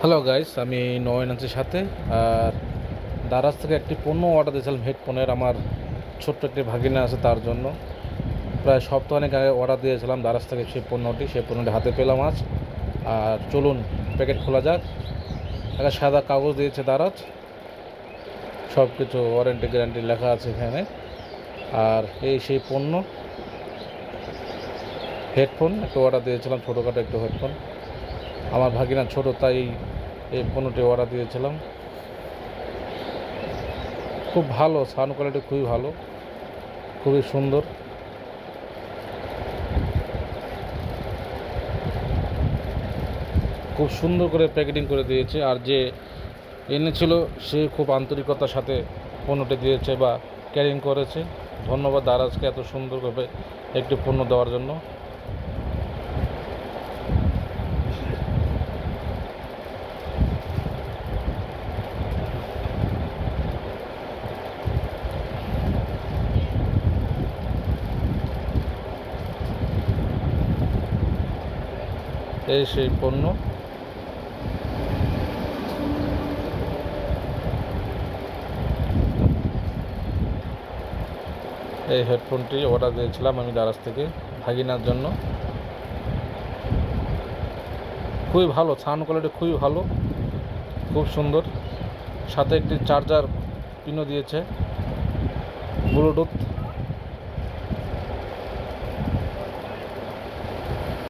Hello guys আমি নয়ন আছি সাথে, আর দারাজ থেকে একটি পণ্য অর্ডার দিয়েছিলাম হেডফোনের আমার ছোট্ট একটি ভাগিনা আছে তার জন্য। প্রায় সপ্তাহখানেক আগে অর্ডার দিয়েছিলাম দারাজ থেকে সেই পণ্যটি। সেই পণ্যটি হাতে পেলাম আজ। আর চলুন প্যাকেট খোলা যাক। একটা সাদা কাগজ দিয়েছে দারাজ। সব কিছু ওয়ারেন্টি গ্যারান্টি লেখা আছে এখানে। আর এই সেই পণ্য। হেডফোন একটা অর্ডার দিয়েছিলাম, ছোটোখাটো একটু হেডফোন আমার ভাগিনা ছোট, তাই এই পণ্যটি অর্ডার দিয়েছিলাম। খুব ভালো সাউন্ড কোয়ালিটি খুবই ভালো, খুবই সুন্দর। খুব সুন্দর করে প্যাকেটিং করে দিয়েছে, আর যে এনেছিল, সে খুব আন্তরিকতার সাথে পণ্যটি দিয়েছে বা ক্যারিং করেছে। ধন্যবাদ দারাজকে এত সুন্দরভাবে একটি পণ্য দেওয়ার জন্য। এই সেই পণ্য। এই হেডফোনটি অর্ডার দিয়েছিলাম আমি দারাজ থেকে ভাগিনার জন্য। খুবই ভালো সাউন্ড কোয়ালিটি খুবই ভালো, খুব সুন্দর। সাথে একটি চার্জার পিনও দিয়েছে। ব্লুটুথ